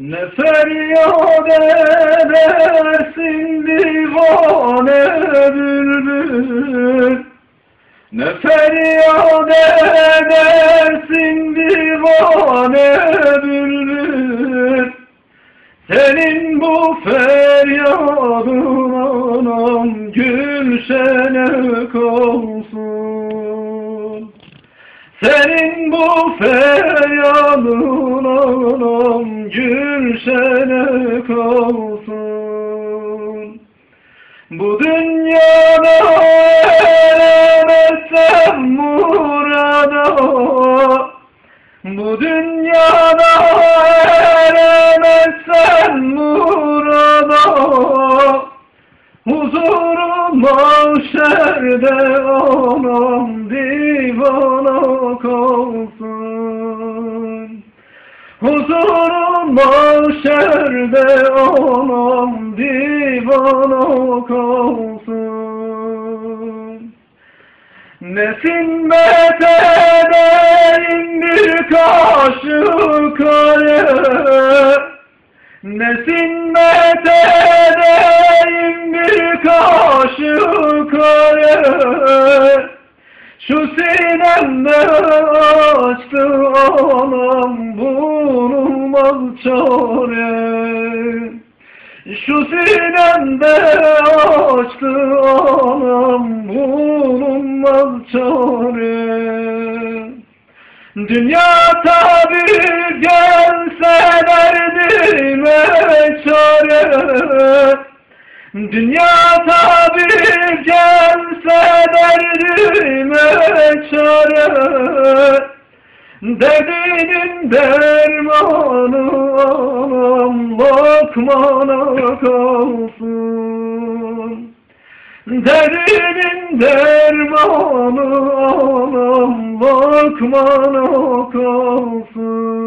Ne feryat edersin divane bülbül? Ne feryat edersin divane bülbül? Senin bu feryadın anam gülşene olsun. Senin bu feryadın anam gülşene kalsın. Bu dünyada eremezsem murada Bu dünyada eremezsem murada Huzurum mahşerde anam divana kalsın. Huzurum mahşerde anam divana kalsın. Nesin beterin bir kaşık alem Nesin beterin bir kaşık alem Şu sinemde açtı anam bulunmaz çare Şu sinemde açtı anam bulunmaz çare Dünya tabi gelse derdime çare Dünya tabi gelse derdime çare Derdinin dermanı anam lokmana kalsın. Derdinin dermanı anam lokmana kalsın